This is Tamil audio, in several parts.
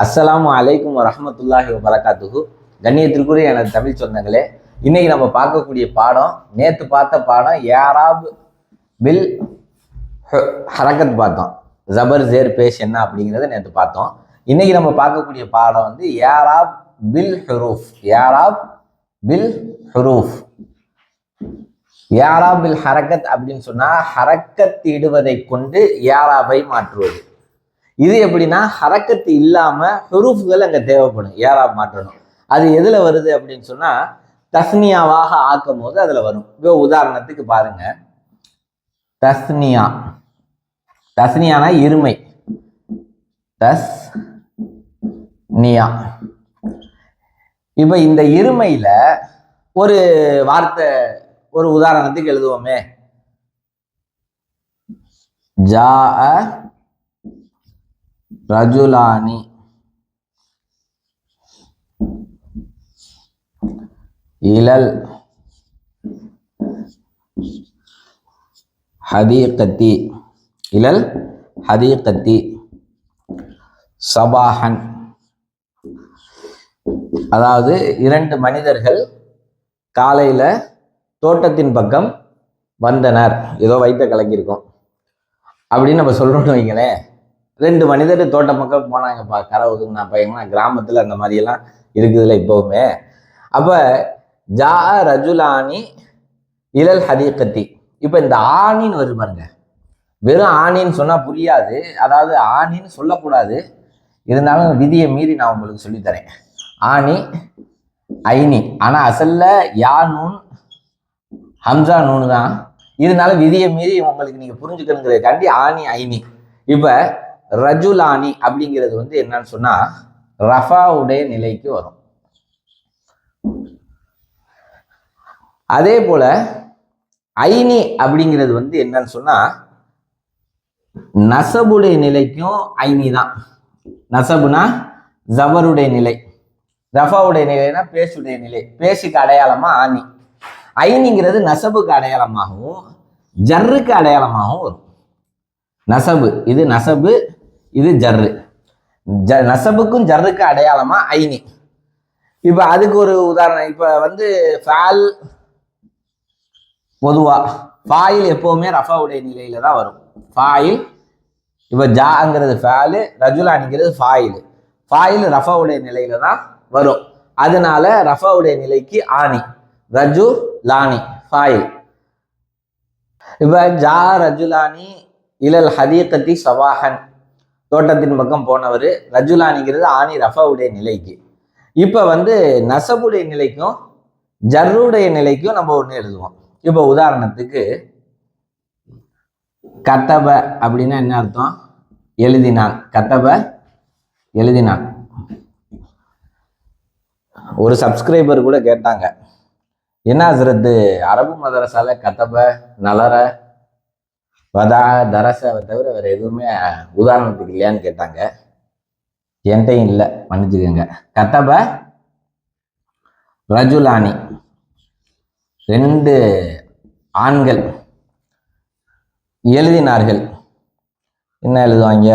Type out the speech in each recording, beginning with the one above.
அஸ்லாம் அலைக்கும் வரஹ்மத்துல்லாஹி வபரகாத்துஹு. கண்ணியத்திற்குரிய எனது தமிழ் சொந்தங்களே இன்னைக்கு நம்ம பார்க்கக்கூடிய பாடம் நேற்று பார்த்த பாடம் யாராப் பில் ஹ- ஹரக்கத் பார்த்தோம். ஜபர் ஜேர் பேஷ் என்ன அப்படிங்கிறத நேற்று பார்த்தோம். இன்னைக்கு நம்ம பார்க்கக்கூடிய பாடம் வந்து யாராப் பில் ஹுரூஃப் யாராப் பில் ஹுரூஃப். யாரா பில் ஹரக்கத் அப்படின்னு சொன்னா ஹரக்கத் இடுவதை கொண்டு யாராபை மாற்றுவது. இது எப்படின்னா ஹரக்கத்து இல்லாம ஹுரூஃப்கள் அங்க தேவைப்படும். ஏறா மாற்றணும். அது எதுல வருது அப்படின்னு சொன்னா தஸ்னியாவாக ஆக்கும் போது அதுல வரும். இப்போ உதாரணத்துக்கு பாருங்க. தஸ்னியா தஸ்னியானா இருமை. தஸ் நியா இப்ப இந்த இருமையில ஒரு வார்த்தை ஒரு உதாரணத்துக்கு எழுதுவோமே. ஜா ரஜுலானி. இலல் ஹதீகத்தி. இலல் ஹதீகத்தி. சபாஹன். அதாவது இரண்டு மனிதர்கள் காலையில தோட்டத்தின் பக்கம் வந்தனர். ஏதோ வயிற்ற கலக்கியிருக்கோம். அப்படின்னு நம்ம சொல்றோம்னு வைங்களேன். ரெண்டு மனிதர் தோட்ட பக்கம் போனாங்கப்பா. கரை ஒதுங்கினா பையங்களா கிராமத்தில் அந்த மாதிரியெல்லாம் இருக்குதுல்ல இப்போவுமே. அப்போ ஜா ரஜுலானி இலல் ஹதீகத்தி. இப்போ இந்த ஆணின்னு வருது பாருங்க. வெறும் ஆணின்னு சொன்னால் புரியாது. அதாவது ஆணின்னு சொல்லக்கூடாது. இருந்தாலும் விதியை மீறி நான் உங்களுக்கு சொல்லித்தரேன் ஆணி ஐனி. ஆனால் அசல்ல யா நூன் ஹம்சா நூனு தான் இருந்தாலும் விதியை மீறி உங்களுக்கு நீங்கள் புரிஞ்சுக்கணுங்கிறதுக்காண்டி ஆணி ஐனி. இப்போ ரஜுலானி அப்படிங்கிறது வந்து என்னன்னு சொன்னா ரஃபாவுடைய நிலைக்கு வரும். அதே போல ஐனி அப்படிங்கிறது வந்து என்னன்னு சொன்னா நசபுடைய நிலைக்கும் ஐனி தான். நசபுனா ஜவருடைய நிலை. ரஃபாவுடைய நிலைனா பேசுடைய நிலை. பேசுக்கு அடையாளமா ஆனி. ஐனிங்கிறது நசபுக்கு அடையாளமாகவும் ஜர்ருக்கு அடையாளமாகவும் வரும். நசபு இது நசபு இது ஜர்ரு. ஜ நசபுக்கும் ஜர்ருக்கும் அடையாளமாக ஐனி. இப்போ அதுக்கு ஒரு உதாரணம். இப்போ வந்து ஃபால் பொதுவாக ஃபாயில் எப்போவுமே ரஃபாவுடைய நிலையில தான் வரும். ஃபாயில் இப்போ ஜாங்கிறது ஃபேலு ரஜுலானிங்கிறது ஃபாயில். ஃபாயில் ரஃபாவுடைய நிலையில தான் வரும். அதனால ரஃபாவுடைய நிலைக்கு ஆணி ரஜு லானி ஃபாயில். இப்போ ஜா ரஜுலானி இலல் ஹதீகத்தி சவாஹன். தோட்டத்தின் பக்கம் போனவர் ரஜுலானிங்கிறது ஆணி ரஃபாவுடைய நிலைக்கு. இப்போ வந்து நசபுடைய நிலைக்கும் ஜர்ருடைய நிலைக்கும் நம்ம ஒன்று எழுதுவோம். இப்போ உதாரணத்துக்கு கத்தப அப்படின்னா என்ன அர்த்தம்? எழுதினான். கத்தப எழுதினான். ஒரு சப்ஸ்கிரைபர் கூட கேட்டாங்க என்ன ஹசரத்து? அரபு மதரசால கத்தப நலர வதா தரசாவை தவிர வேற எதுவுமே உதாரணத்துக்கு இல்லையான்னு கேட்டாங்க. என்கிட்டையும் இல்லை மன்னிச்சுக்கோங்க. கத்தப ரஜுலானி. ரெண்டு ஆண்கள் எழுதினார்கள். என்ன எழுதுவாங்க?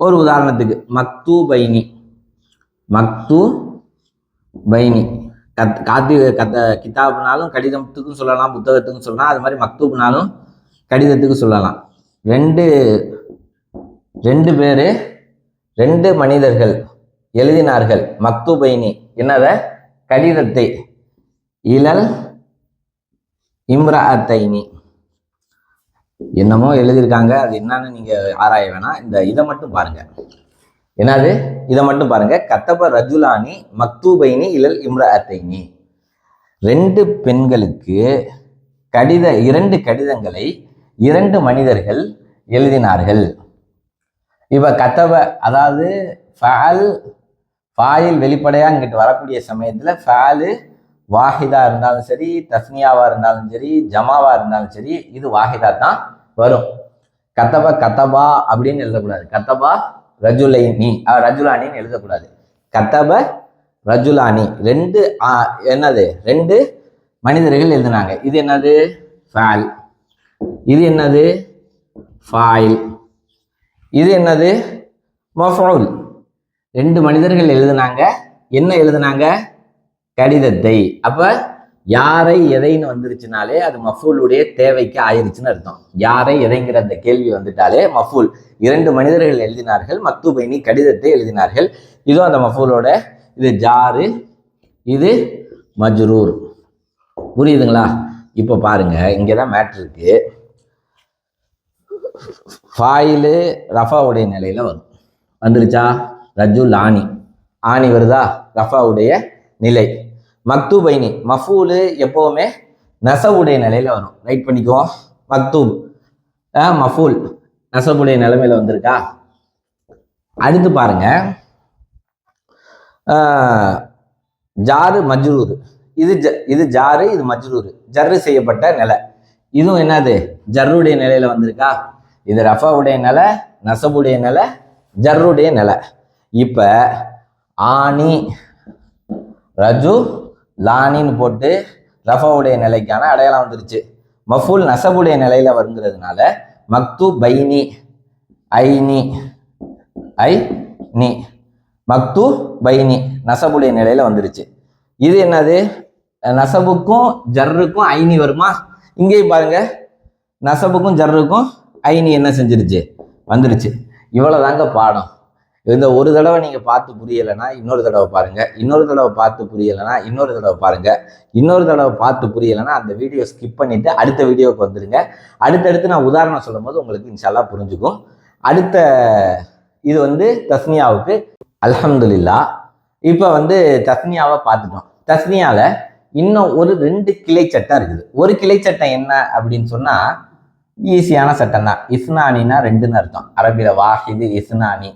ஒரு உதாரணத்துக்கு மக்தூ பைனி மக்தூ பைனி கத் காத்தி கத்த கிதாப்னாலும் கடிதத்துக்கும் சொல்லலாம் புத்தகத்துக்கும் சொல்லலாம் அது மாதிரி மக்தூப்னாலும் கடிதத்துக்கு சொல்லலாம். ரெண்டு ரெண்டு பேர் ரெண்டு மனிதர்கள் எழுதினார்கள். மக்தூபைனி என்னத? கடிதத்தை. இலல் இம்ராத்தைனி. என்னமோ எழுதியிருக்காங்க. அது என்னன்னு நீங்க ஆராய வேணாம். இந்த இதை மட்டும் பாருங்க. என்னது? இதை மட்டும் பாருங்க. கத்தப ரஜுலானி மக்தூபைனி இம்ரா இம்ராத்தைனி. ரெண்டு பெண்களுக்கு கடித இரண்டு கடிதங்களை இரண்டு மனிதர்கள் எழுதினார்கள். இப்ப கத்தப அதாவது ஃபேல் ஃபாயில் வெளிப்படையா இங்கிட்டு வரக்கூடிய சமயத்துல ஃபேலு வாஹிதா இருந்தாலும் சரி தஸ்னியாவா இருந்தாலும் சரி ஜமாவா இருந்தாலும் சரி இது வாஹிதா தான் வரும். கத்தபா கத்தபா அப்படின்னு எழுதக்கூடாது. கத்தபா ரஜுலைனி. ரஜுலானின்னு எழுதக்கூடாது. கத்தப ரஜுலானி. ரெண்டு என்னது? ரெண்டு மனிதர்கள் எழுதினாங்க. இது என்னது? ஃபேல் இது என்னது? ஃபாயில் இது என்னது? மஃபவுல் ரெண்டு மனிதர்கள் எழுதுனாங்க. என்ன எழுதுனாங்க? கடிதத்தை. அப்போ யாரை எதைன்னு வந்துருச்சுனாலே அது மஃபூலுடைய தேவைக்கு ஆயிருச்சுன்னு அர்த்தம். யாரை எதைங்கிற அந்த கேள்வி வந்துட்டாலே மஃபூல் இரண்டு மனிதர்கள் எழுதினார்கள். மக்தூபைனி கடிதத்தை எழுதினார்கள். இதுவும் அந்த மஃபூலோட இது ஜாரு இது மஜ்ரூர். புரியுதுங்களா? இப்போ பாருங்க இங்கே தான் மேட்ரு இருக்குது ஃபாயிலு ரஃபாவுடைய நிலையில வரும். வந்துருச்சா? ரஜுல் ஆணி. ஆணி வருதா? ரஃபாவுடைய நிலை. மக்தூபைனி மஃபூலு எப்பவுமே நசவுடைய நிலையில வரும். ரைட் பண்ணிக்குவோம் மக்தூப். மஃபூல். நசவுடைய நிலைமையில வந்திருக்கா? அடுத்து பாருங்க. ஜாரு மஜ்ரூர். இது ஜ இது ஜாரு இது மஜ்ரூர். ஜர்ரு செய்யப்பட்ட நிலை. இதுவும் என்னது? ஜர்ருடைய நிலையில வந்திருக்கா? இது ரஃபாவுடைய நிலை நசபுடைய நிலை ஜர்ருடைய நிலை. இப்போ ஆணி ரஜு லானின்னு போட்டு ரஃபாவுடைய நிலைக்கான அடையாளம் வந்துருச்சு. மஃபூல் நசபுடைய நிலையில் வருங்கிறதுனால மக்து பைனி ஐனி. ஐ நீ மக்து பைனி நசபுடைய நிலையில் வந்துருச்சு. இது என்னது? நசபுக்கும் ஜர்ருக்கும் ஐனி வருமா? இங்கேயும் பாருங்க. நசபுக்கும் ஜர்ருக்கும் ஐனி என்ன செஞ்சிருச்சு? வந்துருச்சு. இவ்வளோதாங்க பாடம். இந்த ஒரு தடவை நீங்கள் பார்த்து புரியலைன்னா இன்னொரு தடவை பாருங்கள் இன்னொரு தடவை பார்த்து புரியலைன்னா இன்னொரு தடவை பாருங்கள் இன்னொரு தடவை பார்த்து புரியலைன்னா அந்த வீடியோ ஸ்கிப் பண்ணிவிட்டு அடுத்த வீடியோவுக்கு வந்துடுங்க அடுத்தடுத்து நான் உதாரணம் சொல்லும் போது உங்களுக்கு இன்ஷால்லா புரிஞ்சுக்கும். அடுத்த இது வந்து தஸ்னியாவுக்கு. அல்ஹம்துலில்லா இப்போ வந்து தஸ்னியாவை பார்த்துட்டோம். தஸ்னியாவில் இன்னும் ஒரு ரெண்டு கிளை சட்டம் இருக்குது. ஒரு கிளை சட்டம் என்ன அப்படின்னு சொன்னால் ஈஸியான சட்டம் தான் இஸ்னானின்னா ரெண்டுன்னு அர்த்தம். அரபில வாஹிது இஸ்னானி.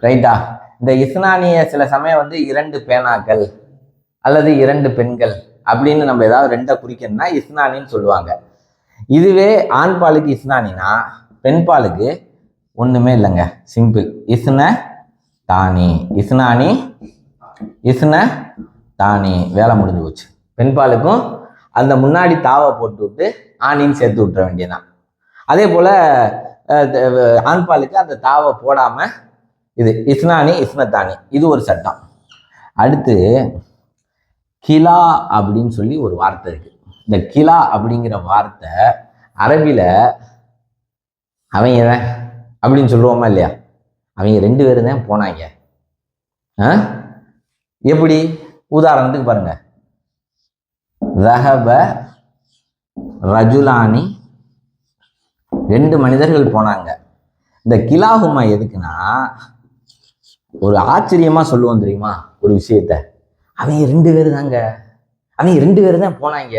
ரைட்டா இந்த இஸ்னானிய சில சமயம் வந்து இரண்டு பேனாக்கள் அல்லது இரண்டு பெண்கள் அப்படின்னு நம்ம ஏதாவது ரெண்டை குறிக்கணும்னா இஸ்னானின்னு சொல்லுவாங்க. இதுவே ஆண் பாலுக்கு இஸ்னானினா பெண் பாலுக்கு ஒண்ணுமே இல்லைங்க. சிம்பிள் இஸ்ன தானி. இஸ்னானி இஸ்ன தானி. வேலை முடிஞ்சு போச்சு. பெண் பாலுக்கும் அந்த முன்னாடி தாவை போட்டு விட்டு ஆணின்னு சேர்த்து விட்டுற வேண்டியதான் அதே போல் ஆண்பாலுக்கு அந்த தாவை போடாமல் இது இஸ்னானி இஸ்னத்தானி இது ஒரு சட்டம். அடுத்து கிலா அப்படின்னு சொல்லி ஒரு வார்த்தை இருக்குது இந்த கிலா அப்படிங்கிற வார்த்தை அரபியில் அவங்க தான் அப்படின்னு சொல்லுவோமா இல்லையா? அவங்க ரெண்டு பேரும் தான் போனாங்க. ஆ? எப்படி? உதாரணத்துக்கு பாருங்கள் ரஹப ரஜுலானி ரெண்டு மனிதர்கள் போனாங்க. இந்த கிலாஹுமா எதுக்குன்னா ஒரு ஆச்சரியமாக சொல்லுவோம் தெரியுமா ஒரு விஷயத்த. அவங்க ரெண்டு பேர் தாங்க அவங்க ரெண்டு பேர் தான் போனாங்க.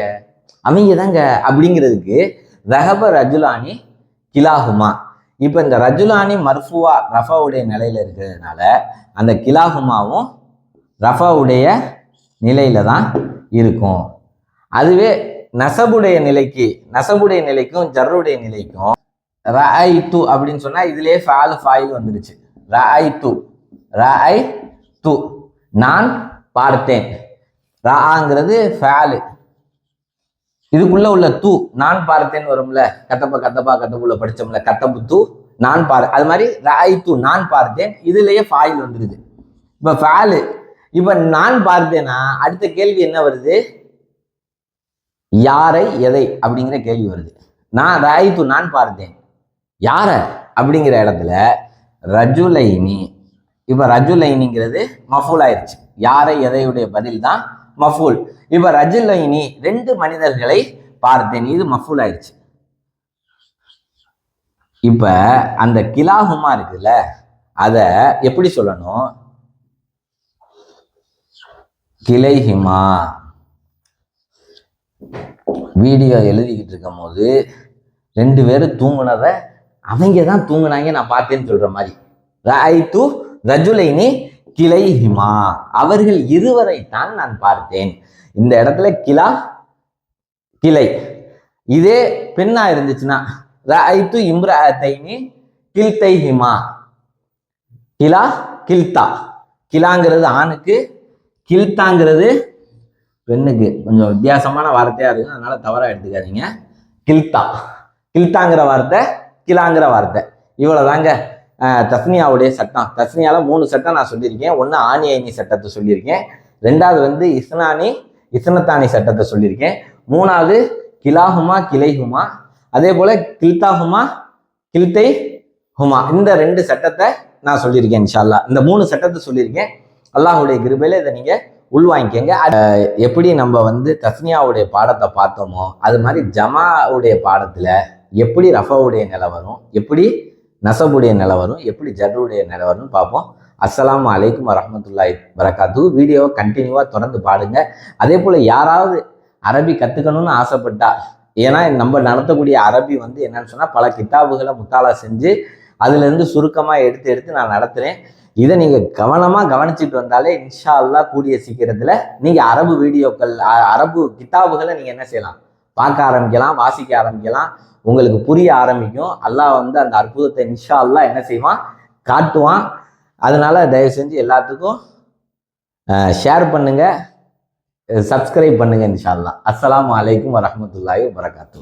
அவங்க தாங்க அப்படிங்கிறதுக்கு ரஹப ரஜுலானி கிலாஹுமா. இப்போ இந்த ரஜுலானி மர்ஃபுவா ரஃபாவுடைய நிலையில் இருக்கிறதுனால அந்த கிலாஹுமாவும் ரஃபாவுடைய நிலையில தான் இருக்கும். அதுவே நசபுடைய நிலைக்கு நசபுடைய நிலைக்கும் ஜர்ருடைய நிலைக்கும் ரஐ து அப்படின்னு சொன்னா இதுலயே ஃபால் ஃபாயில் வந்துருச்சு. ரஐ து ரஐ து நான் பார்த்தேன். ராங்கிறது ஃபேலு. இதுக்குள்ள உள்ள தூ நான் பார்த்தேன்னு வரும்ல கத்தப்பா கத்தப்பா கத்தப்புள்ள படிச்சோம்ல கத்தப்பு தூ நான் பார் அது மாதிரி ராய் தூ நான் பார்த்தேன் இதுலயே ஃபாயில் வந்துருது. இப்ப ஃபேலு இப்ப நான் பார்த்தேன்னா அடுத்த கேள்வி என்ன வருது? யாரை எதை அப்படிங்கிற கேள்வி வருது. நான் ராய் தூ நான் பார்த்தேன். யாரை? அப்படிங்கிற இடத்துல ரஜுலைனி. இப்போ ரஜுலைனிங்கிறது மஃபூல் ஆயிடுச்சு யாரை எதையுடைய பதில் தான் மஃபூல். இப்போ ரஜுலைனி ரெண்டு மனிதர்களை பார்த்தேன். இது மஃபூல் ஆயிடுச்சு இப்போ அந்த கிலாஹுமா இருக்குல்ல அதை எப்படி சொல்லணும்? கிளைஹிமா வீடியோ எழுதிக்கிட்டு இருக்கும் போது ரெண்டு பேரும் தூங்குனத அவங்க தான் தூங்கினாங்க நான் பார்த்தேன்னு சொல்கிற மாதிரி. ராய்த்து ரஜுலைனி கிளைஹிமா அவர்கள் இருவரை தான் நான் பார்த்தேன். இந்த இடத்துல கிலா கிளை. இதே பெண்ணா இருந்துச்சுன்னா ராய்த்து இம்ராத்தைனி கில்தைஹிமா கிலா கில்தா. கிலாங்கிறது ஆணுக்கு கில்தாங்கிறது பெண்ணுக்கு கொஞ்சம் வித்தியாசமான வார்த்தையாக இருக்கும் அதனால் தவறாக எடுத்துக்காதீங்க. கில்தா. கில்தாங்கிற வார்த்தை கிலாங்கிற வார்த்தை. இவ்வளோதாங்க தஸ்னியாவுடைய சட்டம். தஸ்னியாவில் மூணு சட்டம் நான் சொல்லியிருக்கேன். ஒன்று ஆணி ஐனி சட்டத்தை சொல்லியிருக்கேன். ரெண்டாவது வந்து இஸ்னானி இஸ்னத்தானி சட்டத்தை சொல்லியிருக்கேன். மூணாவது கிலாஹுமா கிளைஹுமா அதே போல் கில்தாஹுமா கில்தை ஹுமா இந்த ரெண்டு சட்டத்தை நான் சொல்லியிருக்கேன் இன்ஷால்லா இந்த மூணு சட்டத்தை சொல்லியிருக்கேன். அல்லாஹுடைய கிருபையில் இதை நீங்கள் உள்வாங்கிக்கங்க. அஹ் எப்படி நம்ம வந்து தஸ்னியாவுடைய பாடத்தை பார்த்தோமோ அது மாதிரி ஜமாவுடைய பாடத்தில் எப்படி ரஃபாவுடைய நிலை வரும் எப்படி நசபுடைய நிலை வரும் எப்படி ஜருடைய நிலை வரும்னு பார்ப்போம். அஸ்லாம் அலைக்கும் வரமத்துல்லாய் வரகாத்து வீடியோவை கண்டினியூவாக தொடர்ந்து பாடுங்க. அதே போல் யாராவது அரபி கற்றுக்கணும்னு ஆசைப்பட்டா ஏன்னா நம்ம நடத்தக்கூடிய அரபி வந்து என்னன்னு சொன்னால் பல கித்தாபுகளை முத்தாலா செஞ்சு அதுலேருந்து சுருக்கமாக எடுத்து எடுத்து நான் நடத்துகிறேன் இதை நீங்கள் கவனமாக கவனிச்சுட்டு வந்தாலே இன்ஷா அல்லா கூடிய சீக்கிரத்தில் நீங்கள் அரபு வீடியோக்கள் அரபு கித்தாபுகளை நீங்கள் என்ன செய்யலாம்? பார்க்க ஆரம்பிக்கலாம் வாசிக்க ஆரம்பிக்கலாம். உங்களுக்கு புரிய ஆரம்பிக்கும். அல்லாஹ் வந்து அந்த அற்புதத்தை இன்ஷா அல்லா என்ன செய்வான்? காட்டுவான். அதனால தயவு செஞ்சு எல்லாத்துக்கும் ஷேர் பண்ணுங்கள் சப்ஸ்கிரைப் பண்ணுங்கள் இன்ஷா அல்லா அஸ்லாம் வலைக்கம் வரஹ்மத்துல்லாஹி வரகாத்து